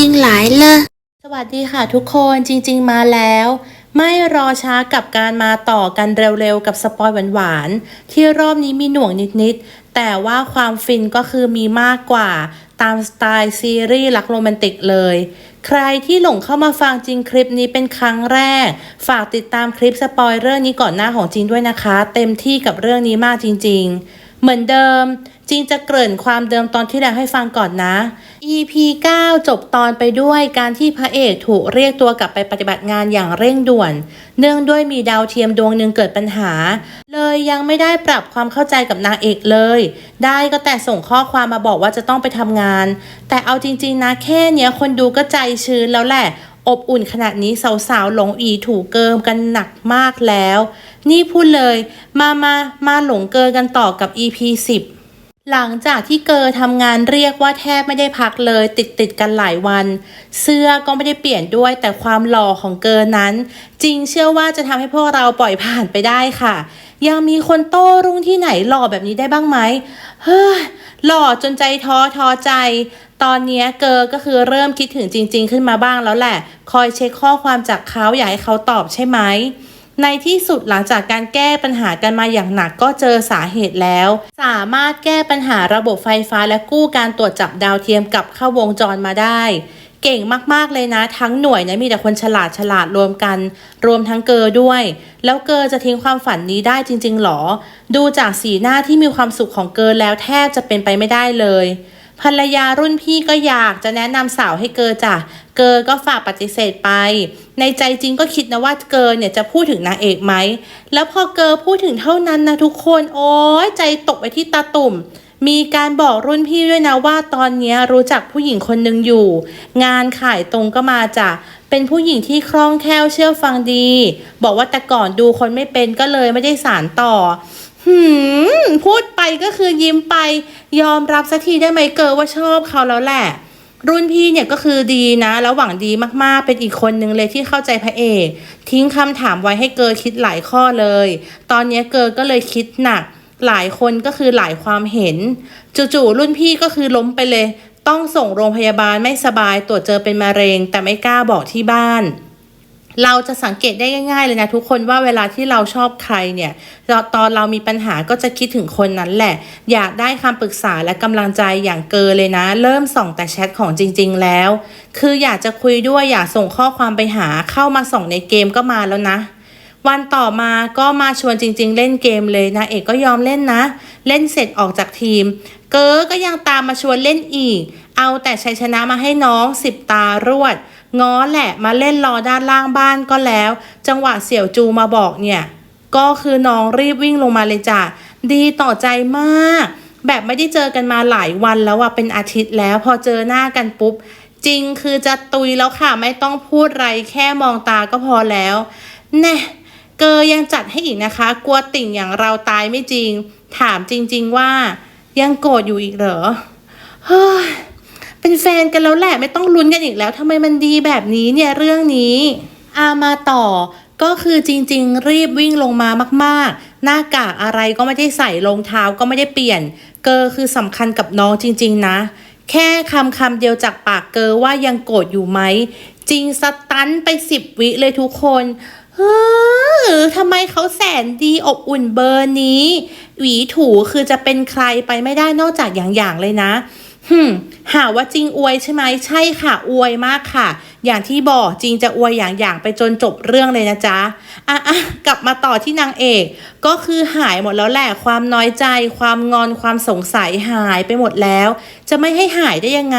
ริง ๆ หลายเลยสวัสดีค่ะทุกคนจริง ๆ มาแล้ว ไม่รอช้ากับการมาต่อกันเร็ว ๆ กับสปอยหวานๆที่รอบนี้มีหน่วงนิด ๆ แต่ว่าความฟินก็คือมีมากกว่าตามสไตล์ซีรีส์รักโรแมนติกเลย ใครที่หลงเข้ามาฟังจริงคลิปนี้เป็นครั้งแรก ฝากติดตามคลิปสปอยเรื่องนี้ก่อนหน้าของจริงด้วยนะคะ เต็มที่กับเรื่องนี้มากจริง ๆ เหมือนเดิมจริงจะเกริ่นความเดิมตอนที่แล้วให้ฟังก่อนนะ EP 9 จบตอนไปด้วยการที่พระเอกถูกเรียกตัวกลับไปปฏิบัติงานอย่างเร่งด่วน เนื่องด้วยมีดาวเทียมดวงหนึ่งเกิดปัญหา เลยยังไม่ได้ปรับความเข้าใจกับนางเอกเลย ได้ก็แต่ส่งข้อความมาบอกว่าจะต้องไปทำงาน แต่เอาจริงๆนะแค่เนี้ยคนดูก็ใจชื้นแล้วแหละ อบอุ่นขนาดนี้สาวๆหลงอีถูกเกิมกันหนักมากแล้ว นี่พูดเลย มามามาหลงเกินกันต่อกับ EP 10 หลังจากที่เกอทำงานเรียกว่าแทบไม่ได้พักเลยติดติดกันหลายวัน เสื้อก็ไม่ได้เปลี่ยนด้วยแต่ความหล่อของเกอนั้น จริงเชื่อว่าจะทำให้พวกเราปล่อยผ่านไปได้ค่ะ ยังมีคนโต้รุ่งที่ไหนหล่อแบบนี้ได้บ้างไหมเฮ้ยหล่อจนใจท้อท้อใจ ตอนนี้เกอก็คือเริ่มคิดถึงจริง ๆ ขึ้นมาบ้างแล้วแหละ คอยเช็คข้อความจากเขาอยากให้เขาตอบใช่ไหม ในที่สุดหลังจากการแก้ปัญหากันมาอย่างหนักก็เจอสาเหตุแล้ว สามารถแก้ปัญหาระบบไฟฟ้าและกู้การตรวจจับดาวเทียมกับเข้าวงจรมาได้ เก่งมากๆเลยนะ ทั้งหน่วยนะมีแต่คนฉลาดฉลาดรวมกัน รวมทั้งเกอด้วย แล้วเกอจะทิ้งความฝันนี้ได้จริงๆหรอ ดูจากสีหน้าที่มีความสุขของเกอแล้วแทบจะเป็นไปไม่ได้เลย ภรรยารุ่นพี่ก็อยากจะแนะนำสาวให้เกอจ้ะ เกอก็ฝากปฏิเสธไป ในใจจริงก็คิดนะว่าเกอเนี่ยจะพูดถึงนางเอกไหม แล้วพอเกอพูดถึงเท่านั้นนะทุกคนโอ้ยใจตกไปที่ตาตุ่ม มีการบอกรุ่นพี่ด้วยนะว่าตอนนี้รู้จักผู้หญิงคนหนึ่งอยู่ งานขายตรงก็มาจ้ะเป็นผู้หญิงที่คล่องแคล่วเชื่อฟังดี บอกว่าแต่ก่อนดูคนไม่เป็นก็เลยไม่ได้สารต่อ หืมพูดไปก็คือยิ้มไป ยอมรับสักทีได้ไหมเกอว่าชอบเขาแล้วแหละ รุ่นพี่เนี่ยก็คือดีนะแล้วหวังดีมากๆ เป็นอีกคนนึงเลยที่เข้าใจพระเอกทิ้งคำถามไว้ให้เกอคิดหลายข้อเลย ตอนนี้เกอก็เลยคิดหนัก หลายคนก็คือหลายความเห็น จู่ๆรุ่นพี่ก็คือล้มไปเลย ต้องส่งโรงพยาบาลไม่สบายตรวจเจอเป็นมะเร็ง แต่ไม่กล้าบอกที่บ้าน เราจะสังเกตได้ง่าย ๆ เลยนะทุกคนว่าเวลาที่เราชอบใครเนี่ยตอนเรามีปัญหาก็จะคิดถึงคนนั้นแหละ อยากได้คำปรึกษาและกำลังใจอย่างเกินเลยนะ เริ่มส่องแต่แชทของจริง ๆ แล้ว คืออยากจะคุยด้วยอยากส่งข้อความไปหาเข้ามาส่องในเกมก็มาแล้วนะวันต่อมาก็มาชวนจริง ๆ เล่นเกมเลยนะเอกก็ยอมเล่นนะ เล่นเสร็จออกจากทีม เก๋ก็ยังตามมาชวนเล่นอีก เอาแต่ชัยชนะมาให้น้องสิบตารวด ง้อแหละมาเล่นรอด้านล่างบ้านก็แล้ว จังหวะเสี่ยวจูมาบอกเนี่ย ก็คือน้องรีบวิ่งลงมาเลยจ้ะดีต่อใจมาก แบบไม่ได้เจอกันมาหลายวันแล้วอะเป็นอาทิตย์แล้วพอเจอหน้ากันปุ๊บ จริงคือจะตุยแล้วค่ะ ไม่ต้องพูดไรแค่มองตาก็พอแล้ว แน่เกอยังจัดให้อีกนะคะ กลัวติ่งอย่างเราตายไม่จริง ถามจริง ๆว่า ยังโกรธอยู่อีกเหรอเฮ้ย เป็นแฟนกันแล้วแหละไม่ต้องลุ้นกันอีกแล้วทำไมมันดีแบบนี้เนี่ยเรื่องนี้อามาต่อก็คือจริงๆ รีบวิ่งลงมามากๆ หน้ากากอะไรก็ไม่ได้ใส่รองเท้าก็ไม่ได้เปลี่ยน เกอคือสำคัญกับน้องจริงๆนะ แค่คำคำเดียวจากปากเกอว่ายังโกรธอยู่ไหม จริงสตันไปสิบวิเลยทุกคนเฮ้อทำไมเขาแสนดีอบอุ่นเบอร์นี้ หวีถูคือจะเป็นใครไปไม่ได้นอกจากอย่างๆเลยนะ ฮึมหาว่าจริงอวยใช่ไหมใช่ค่ะอวยมากค่ะ อย่างที่บอกจริงจะอวยอย่างอย่างไปจนจบเรื่องเลยนะจ๊ะอะอะกลับมาต่อที่นางเอก ก็คือหายหมดแล้วแหละความน้อยใจ ความงอนความสงสัยหายไปหมดแล้ว จะไม่ให้หายได้ยังไง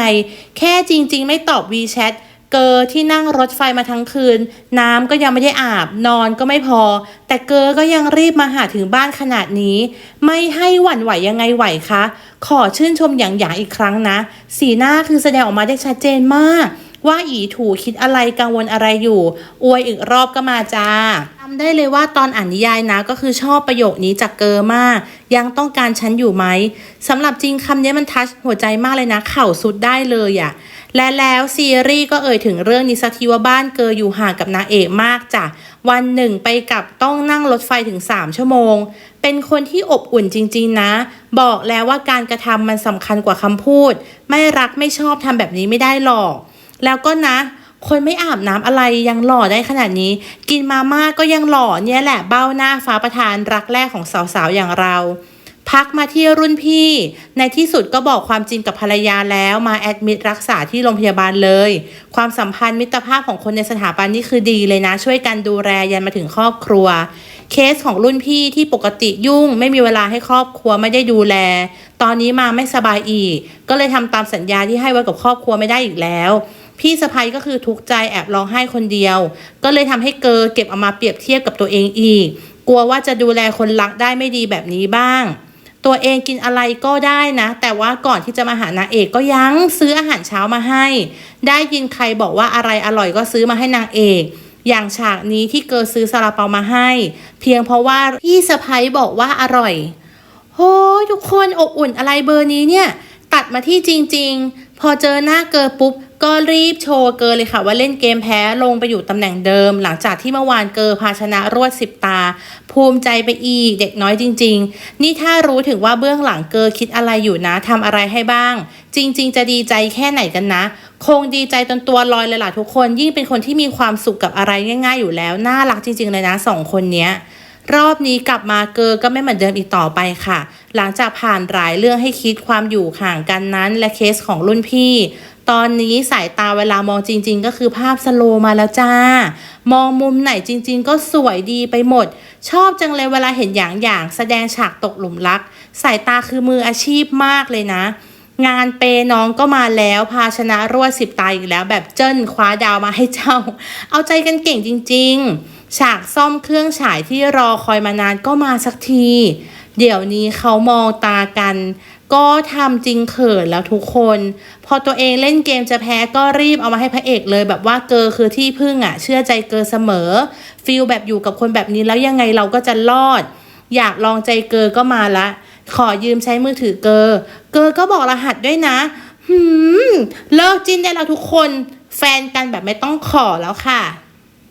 แค่จริง ๆ ไม่ตอบวีแชท เกอที่นั่งรถไฟมาทั้งคืน น้ำก็ยังไม่ได้อาบนอนก็ไม่พอ แต่เกอก็ยังรีบมาหาถึงบ้านขนาดนี้ ไม่ให้หวั่นไหวยังไงไหวคะ ขอชื่นชมอย่างหยางอีกครั้งนะ สีหน้าคือแสดงออกมาได้ชัดเจนมาก ว่าอีถูคิดอะไรกังวลอะไรอยู่ อวยอีกรอบก็มาจ้าจำได้เลยว่าตอนอ่านนิยายนะก็คือชอบประโยคนี้จากเกอมาก ยังต้องการฉันอยู่ไหมสำหรับจริงคำนี้มันทัชหัวใจมากเลยนะ เข่าสุดได้เลยอะ และแล้วซีรีส์ก็เอ่ยถึงเรื่องนิสักทีว่าบ้านเกออยู่ห่างกับนางเอกมากจ้ะ วันหนึ่งไปกลับต้องนั่งรถไฟถึง 3 ชั่วโมง เป็นคนที่อบอุ่นจริงๆนะ บอกแล้วว่าการกระทำมันสำคัญกว่าคำพูด ไม่รักไม่ชอบทำแบบนี้ไม่ได้หรอก แล้วก็นะคนไม่อาบน้ำอะไรยังหล่อได้ขนาดนี้ กินมาม่าก็ยังหล่อเนี่ยแหละเบ้าหน้าฟ้าประธานรักแรกของสาวๆอย่างเรา พักมาที่รุ่นพี่ ในที่สุดก็บอกความจริงกับภรรยาแล้วมาแอดมิดรักษาที่โรงพยาบาลเลย ความสัมพันธ์มิตรภาพของคนในสถาบันนี่คือดีเลยนะ ช่วยกันดูแลยันมาถึงครอบครัว เคสของรุ่นพี่ที่ปกติยุ่ง ไม่มีเวลาให้ครอบครัวไม่ได้ดูแล ตอนนี้มาไม่สบายอีก ก็เลยทำตามสัญญาที่ให้ไว้กับครอบครัวไม่ได้อีกแล้วพี่สะพ้ยก็คือทุกใจแอบร้องไห้คนเดียว ก็เลยทำให้เกอเก็บเอามาเปรียบเทียบกับตัวเองอีก กลัวว่าจะดูแลคนรักได้ไม่ดีแบบนี้บ้าง ตัวเองกินอะไรก็ได้นะ แต่ว่าก่อนที่จะมาหานางเอกก็ยังซื้ออาหารเช้ามาให้ ได้ยินใครบอกว่าอะไรอร่อยก็ซื้อมาให้นางเอกอย่างฉากนี้ที่เกอซื้อซาลาเปามาให้ เพียงเพราะว่าพี่สะพ้ยบอกว่าอร่อยโอ้ยทุกคนอบอุ่นอะไรเบอร์นี้เนี่ย ตัดมาที่จริง ๆ พอเจอหน้าเกอปุ๊บ ก็รีบโชว์เกอเลยค่ะว่าเล่นเกมแพ้ลงไปอยู่ตำแหน่งเดิม หลังจากที่เมื่อวานเกอพาชนะรวดสิบตา ภูมิใจไปอีกเด็กน้อยจริง ๆ นี่ถ้ารู้ถึงว่าเบื้องหลังเกอคิดอะไรอยู่นะทำอะไรให้บ้าง จริง ๆ จะดีใจแค่ไหนกันนะ คงดีใจจนตัวลอยเลยล่ะทุกคน ยิ่งเป็นคนที่มีความสุขกับอะไรง่าย ๆ อยู่แล้วน่ารักจริง ๆ เลยนะสองคนเนี้ยรอบนี้กลับมาเกอก็ไม่เหมือนเดิมอีกต่อไปค่ะ หลังจากผ่านหลายเรื่องให้คิดความอยู่ห่างกันนั้น และเคสของรุ่นพี่ ตอนนี้สายตาเวลามองจริง ๆ ก็คือภาพสโลมาแล้วจ้า มองมุมไหนจริง ๆ ก็สวยดีไปหมด ชอบจังเลยเวลาเห็นอย่างอย่างแสดงฉากตกหลุมรัก สายตาคือมืออาชีพมากเลยนะ งานเปน้องก็มาแล้วพาชนะรั่วสิบตายอีกแล้วแบบเจิ้นคว้าดาวมาให้เจ้า เอาใจกันเก่งจริง ๆ ฉากซ่อมเครื่องฉายที่รอคอยมานานก็มาสักที เดี๋ยวนี้เขามองตากัน ก็ทำจริงเขินแล้วทุกคน พอตัวเองเล่นเกมจะแพ้ก็รีบเอามาให้พระเอกเลยแบบว่าเกอคือที่พึ่งอะ เชื่อใจเกอเสมอฟีลแบบอยู่กับคนแบบนี้แล้วยังไงเราก็จะรอด อยากลองใจเกอก็มาละ ขอยืมใช้มือถือเกอ เกอก็บอกรหัสด้วยนะหืมเลิกจิ้นได้แล้วทุกคน แฟนกันแบบไม่ต้องขอแล้วค่ะ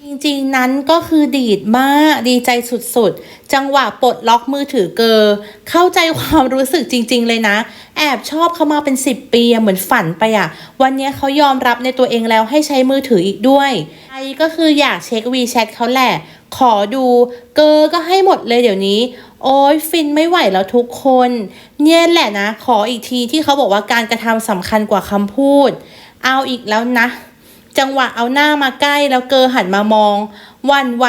จริงๆนั้นก็คือดีดมากดีใจสุดๆ จังหวะปลดล็อกมือถือเกอ เข้าใจความรู้สึกจริง ๆ เลยนะ แอบชอบเขามาเป็น 10 ปีเหมือนฝันไปอะวันนี้เขายอมรับในตัวเองแล้วให้ใช้มือถืออีกด้วยไอก็คืออยากเช็ควีแชทเขาแหละ ขอดูเกอก็ให้หมดเลยเดี๋ยวนี้ โอ้ยฟินไม่ไหวแล้วทุกคน เนี่ยแหละนะ ขออีกทีที่เขาบอกว่าการกระทำสำคัญกว่าคำพูด เอาอีกแล้วนะ จังหวะเอาหน้ามาใกล้แล้วเกอหันมามองวันไหว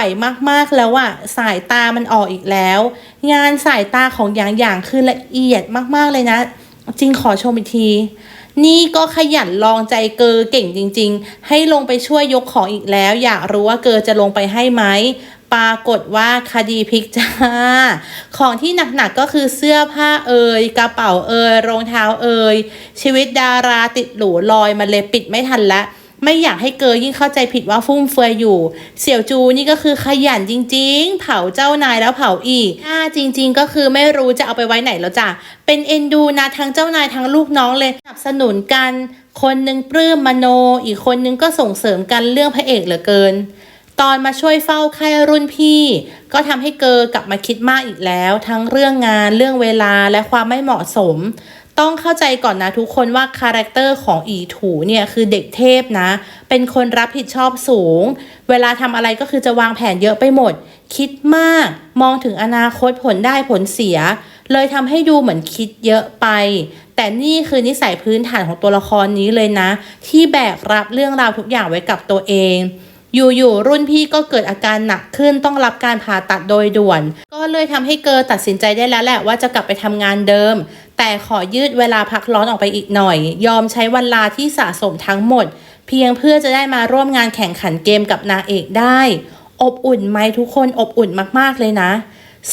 มากๆแล้วอะสายตามันออกอีกแล้ว งานสายตาของอย่างอย่างคือละเอียดมากๆเลยนะ จริงขอชมอีกที นี่ก็ขยันลองใจเกอเก่งจริง ๆ ให้ลงไปช่วยยกของอีกแล้ว อยากรู้ว่าเกอจะลงไปให้ไหมปรากฏว่าคดีพลิกจ้า ของที่หนักๆก็คือเสื้อผ้าเอ่ยกระเป๋าเอ่ยรองเท้าเอ่ยชีวิตดาราติดหรูลอยมาเลยปิดไม่ทันละ ไม่อยากให้เกอยิ่งเข้าใจผิดว่าฟุ่มเฟือยอยู่ เสี่ยวจูนี่ก็คือขยันจริง ๆ เผาเจ้านายแล้วเผาอีกถ้าจริง ๆ ก็คือไม่รู้จะเอาไปไว้ไหนแล้วจ้ะ เป็นเอ็นดูนะทั้งเจ้านายทั้งลูกน้องเลยสนับสนุนกัน คนหนึ่งปลื้มมโน อีกคนนึงก็ส่งเสริมกันเรื่องพระเอกเหลือเกินตอนมาช่วยเฝ้าไข้รุ่นพี่ ก็ทำให้เกอกลับมาคิดมากอีกแล้ว ทั้งเรื่องงานเรื่องเวลาและความไม่เหมาะสม ต้องเข้าใจก่อนนะทุกคนว่าคาแรคเตอร์ของอีถูเนี่ยคือเด็กเทพนะ เป็นคนรับผิดชอบสูง เวลาทำอะไรก็คือจะวางแผนเยอะไปหมด คิดมาก มองถึงอนาคตผลได้ผลเสีย เลยทำให้ดูเหมือนคิดเยอะไป แต่นี่คือนิสัยพื้นฐานของตัวละครนี้เลยนะ ที่แบกรับเรื่องราวทุกอย่างไว้กับตัวเองอยู่ๆรุ่นพี่ก็เกิดอาการหนักขึ้นต้องรับการผ่าตัดโดยด่วน เลยทำให้เกอตัดสินใจได้แล้วแหละว่าจะกลับไปทำงานเดิม แต่ขอยืดเวลาพักร้อนออกไปอีกหน่อย ยอมใช้วันลาที่สะสมทั้งหมด เพียงเพื่อจะได้มาร่วมงานแข่งขันเกมกับนางเอกได้ อบอุ่นไหมทุกคนอบอุ่นมากๆเลยนะ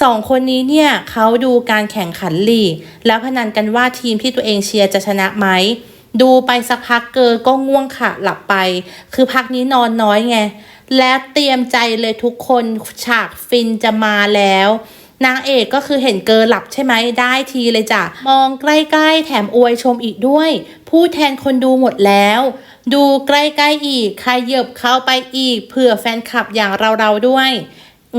สองคนนี้เนี่ยเขาดูการแข่งขันลีกแล้วพนันกันว่าทีมที่ตัวเองเชียร์จะชนะไหม ดูไปสักพักเกอก็ง่วงค่ะหลับไป คือพักนี้นอนน้อยไง และเตรียมใจเลยทุกคนฉากฟินจะมาแล้ว นางเอกก็คือเห็นเกอหลับใช่ไหมได้ทีเลยจ้ะ มองใกล้ๆ แถมอวยชมอีกด้วยพูดแทนคนดูหมดแล้ว ดูใกล้ๆอีกขยับเข้าไปอีกเผื่อแฟนคลับอย่างเราๆด้วย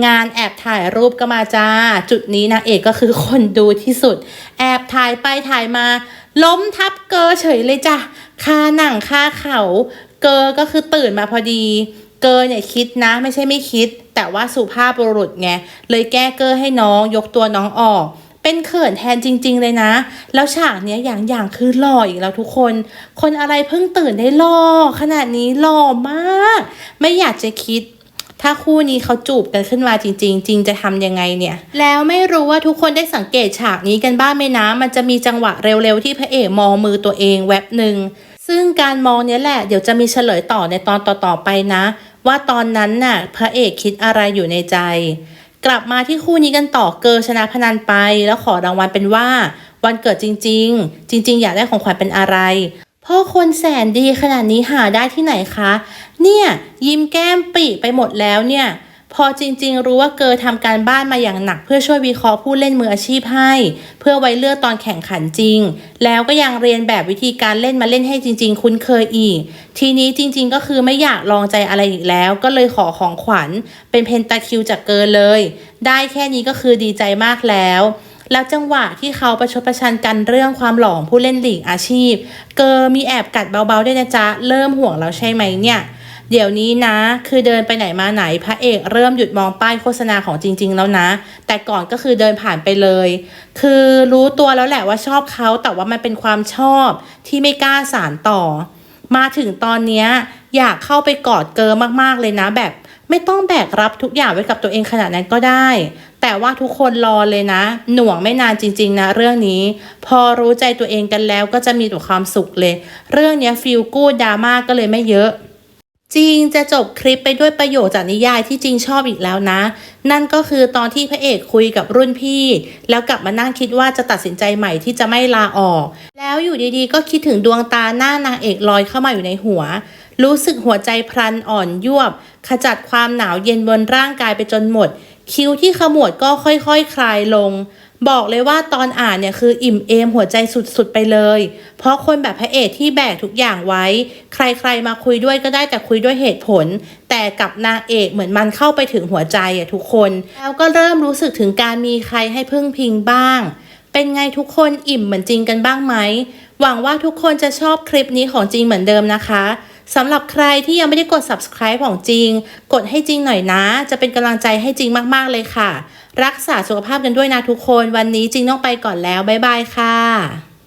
งานแอบถ่ายรูปก็มาจ้า จุดนี้นางเอกก็คือคนดูที่สุด แอบถ่ายไปถ่ายมา ล้มทับเกอเฉยเลยจ้ะคาหนังคาเขา เกอก็คือตื่นมาพอดี เกอเนี่ยคิดนะ ไม่ใช่ไม่คิด แต่ว่าสุภาพบุรุษไงเลยแก้เกอให้น้องยกตัวน้องออกเป็นเขินแทนจริง ๆ เลยนะ แล้วฉากเนี้ยอย่างอย่างคือหล่ออีกแล้วทุกคน คนอะไรเพิ่งตื่นได้หล่อขนาดนี้หล่อมาก ไม่อยากจะคิด ถ้าคู่นี้เขาจูบกันขึ้นมาจริง ๆ จริงจะทำยังไงเนี่ย แล้วไม่รู้ว่าทุกคนได้สังเกตฉากนี้กันบ้างไหมนะ มันจะมีจังหวะเร็วๆที่พระเอกมองมือตัวเองแวบหนึ่งซึ่งการมองเนี้ยแหละเดี๋ยวจะมีเฉลยต่อในตอนต่อๆไปนะ ว่าตอนนั้นน่ะพระเอกคิดอะไรอยู่ในใจ กลับมาที่คู่นี้กันต่อเกอชนะพนันไป แล้วขอรางวัลเป็นว่า วันเกิดจริง ๆ จริง ๆ อยากได้ของขวัญเป็นอะไรพ่อคนแสนดีขนาดนี้หาได้ที่ไหนคะ เนี่ย ยิ้มแก้มปีไปหมดแล้วเนี่ย พอจริงๆ รู้ว่าเกอทำการบ้านมาอย่างหนัก เพื่อช่วยวิเคราะห์ผู้เล่นมืออาชีพให้ เพื่อไว้เลือกตอนแข่งขันจริง แล้วก็ยังเรียนแบบวิธีการเล่นมาเล่นให้จริง ๆ คุ้นเคยอีก ทีนี้จริง ๆ ก็คือไม่อยากลองใจอะไรอีกแล้ว ก็เลยขอของขวัญ เป็นเพนตาคิวจากเกอเลย ได้แค่นี้ก็คือดีใจมากแล้วแล้วจังหวะที่เขาประชดประชันกันเรื่องความหล่องผู้เล่นหลีกอาชีพ เกอมีแอบกัดเบาๆด้วยนะจ๊ะ เริ่มห่วงแล้วใช่ไหมเนี่ย เดี๋ยวนี้นะ คือเดินไปไหนมาไหนพระเอกเริ่มหยุดมองป้ายโฆษณาของจริง ๆ แล้วนะ แต่ก่อนก็คือเดินผ่านไปเลย คือรู้ตัวแล้วแหละว่าชอบเขาแต่ว่ามันเป็นความชอบที่ไม่กล้าสารต่อ มาถึงตอนเนี้ยอยากเข้าไปกอดเกอมากๆเลยนะ แบบไม่ต้องแบกรับทุกอย่างไว้กับตัวเองขนาดนั้นก็ได้ แต่ว่าทุกคนรอเลยนะ หน่วงไม่นานจริง ๆ นะ เรื่องนี้ พอรู้ใจตัวเองกันแล้วก็จะมีแต่ความสุขเลย เรื่องนี้ฟีลกูดดราม่าก็เลยไม่เยอะ จริงจะจบคลิปไปด้วยประโยคจากนิยายที่จริงชอบอีกแล้วนะ นั่นก็คือตอนที่พระเอกคุยกับรุ่นพี่ แล้วกลับมานั่งคิดว่าจะตัดสินใจใหม่ที่จะไม่ลาออก แล้วอยู่ดีๆ ก็คิดถึงดวงตาหน้านางเอกลอยเข้ามาอยู่ในหัว รู้สึกหัวใจพลันอ่อนยวบ ขจัดความหนาวเย็นบนร่างกายไปจนหมด คิ้วที่ขมวดก็ค่อยๆคคลายลง บอกเลยว่าตอนอ่านเนี่ยคืออิ่มเอมหัวใจสุดๆไปเลย เพราะคนแบบพระเอกที่แบกทุกอย่างไว้ ใครๆมาคุยด้วยก็ได้แต่คุยด้วยเหตุผล แต่กับนางเอกเหมือนมันเข้าไปถึงหัวใจอะทุกคน แล้วก็เริ่มรู้สึกถึงการมีใครให้พึ่งพิงบ้าง เป็นไงทุกคนอิ่มเหมือนจริงกันบ้างไหมหวังว่าทุกคนจะชอบคลิปนี้ของจริงเหมือนเดิมนะคะสำหรับใครที่ยังไม่ได้กด subscribe ของจริง กดให้จริงหน่อยนะ จะเป็นกำลังใจให้จริงมากๆเลยค่ะ รักษาสุขภาพกันด้วยนะทุกคน วันนี้จริงต้องไปก่อนแล้ว บ๊ายบายค่ะ